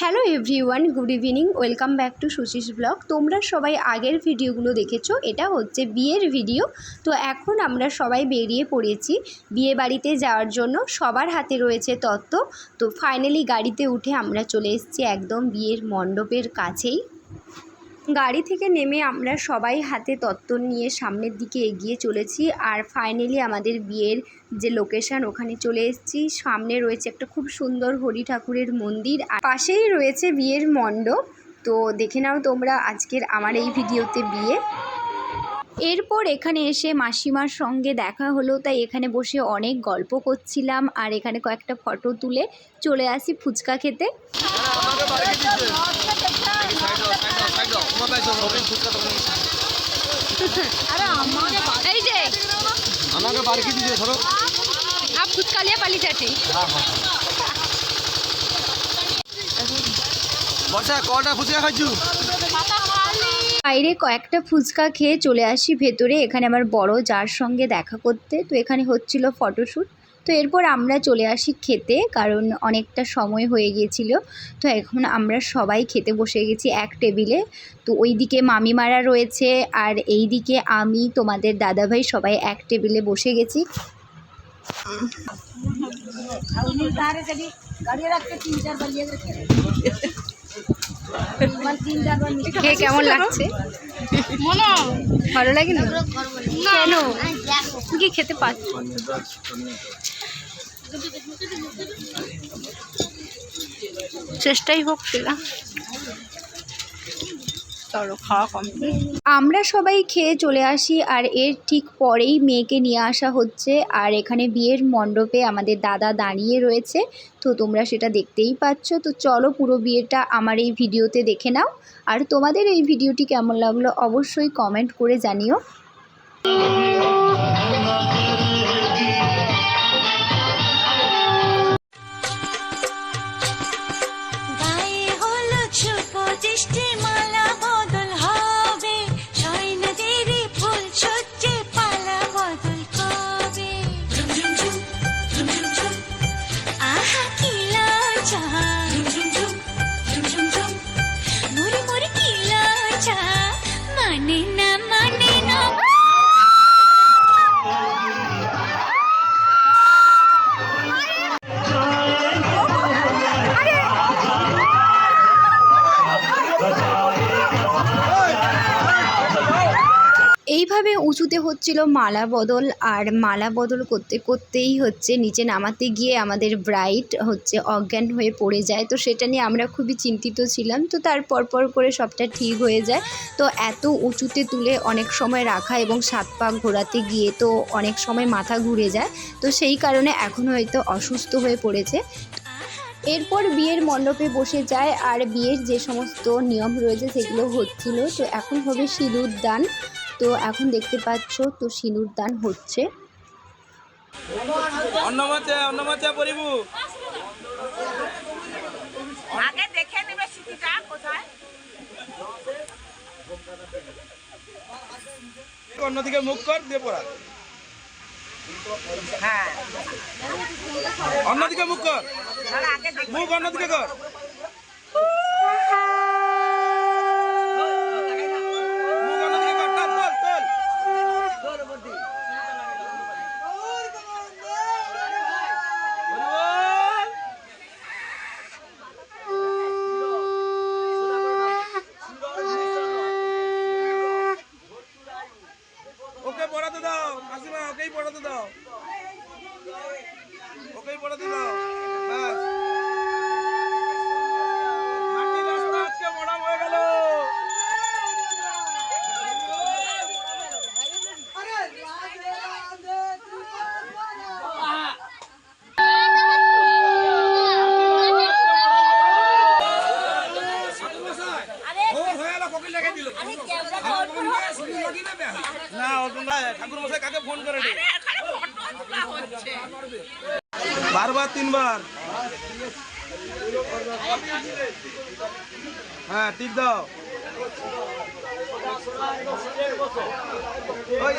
Hello everyone good evening welcome back to Sushi's blog তোমরা সবাই আগের ভিডিওগুলো দেখেছ, এটা হচ্ছে বিয়ের ভিডিও। তো এখন আমরা সবাই বেরিয়ে পড়েছি বিয়ে বাড়িতে যাওয়ার জন্য, সবার হাতে রয়েছে তত্ত্ব। তো ফাইনালি গাড়িতে উঠে আমরা চলে এসেছি একদম বিয়ের মণ্ডপের কাছেই। গাড়ি থেকে নেমে আমরা সবাই হাতে তত্ত্ব নিয়ে সামনের দিকে এগিয়ে চলেছি আর ফাইনালি আমাদের বিয়ের যে লোকেশন ওখানে চলে এসেছি। সামনে রয়েছে একটা খুব সুন্দর হরি ঠাকুরের মন্দির আর পাশেই রয়েছে বিয়ের মণ্ডপ। তো দেখে নাও তোমরা আজকের আমার এই ভিডিওতে বিয়ে। এরপর এখানে এসে মাসিমার সঙ্গে দেখা হলো তাই এখানে বসে অনেক গল্প করছিলাম আর এখানে কয়েকটা ফটো তুলে চলে আসি ফুচকা খেতে। আমাকে দিতে ধরো। পালি চাচি বর্ষা কটা ফুচকা খাইছু? বাইরে কয়েকটা ফুচকা খেয়ে চলে আসি ভেতরে। এখানে আমার বড় যার সঙ্গে দেখা করতে। তো এখানে হচ্ছিল ফটোশ্যুট। তো এরপর আমরা চলে আসি খেতে, কারণ অনেকটা সময় হয়ে গিয়েছিল। তো এখন আমরা সবাই খেতে বসে গেছি এক টেবিলে। তো ওইদিকে মামিমারা রয়েছে, আর এই দিকে আমি, তোমাদের দাদাভাই সবাই এক টেবিলে বসে গেছি। খেয়ে কেমন লাগছে? ভালো লাগে না। কেন? তুই কি খেতে পাচ্ছ চেষ্টাই হোক সেটা। চলো, খাওয়া কমপ্লিট। আমরা সবাই খেয়ে চলে আসি আর এর ঠিক পরেই মেয়েকে নিয়ে আসা হচ্ছে। আর এখানে বিয়ের মণ্ডপে আমাদের দাদা দাঁড়িয়ে রয়েছে। তো তোমরা সেটা দেখতেই পাচ্ছ। তো চলো পুরো বিয়েটা আমার এই ভিডিওতে দেখে নাও। আর তোমাদের এই ভিডিওটি কেমন লাগল অবশ্যই কমেন্ট করে জানিও। এইভাবে উঁচুতে হচ্ছিল মালা বদল আর মালা বদল করতে করতেই হচ্ছে, নিচে নামাতে গিয়ে আমাদের ব্রাইট হচ্ছে অজ্ঞান হয়ে পড়ে যায়। তো সেটা নিয়ে আমরা খুবই চিন্তিত ছিলাম। তো তার পরপর করে সবটা ঠিক হয়ে যায়। তো এত উঁচুতে তুলে অনেক সময় রাখা এবং সাত পা ঘোরাতে গিয়ে তো অনেক সময় মাথা ঘুরে যায়। তো সেই কারণে এখন হয়তো অসুস্থ হয়ে পড়েছে। এরপর বিয়ের মণ্ডপে বসে যায়। আর বিয়ের যে সমস্ত নিয়ম রয়েছে সেগুলো হচ্ছিল, তো এখন হবে সিঁদুর দান তো এখন দেখতে পাচ্ছ তো সিঁদুর দান হচ্ছে। অন্নমাচা অন্নমাচা পরিবু। আগে দেখে নেবে সিটিটা কোথায়। অন্যদিকে মুখ কর দিয়ে পড়া। হ্যাঁ। অন্যদিকে মুখ কর। মুখ অন্যদিকে কর। না ঠাকুর মশাই কাকে ফোন করে বারবার তিনবার। হ্যাঁ টিপ দাও। ওই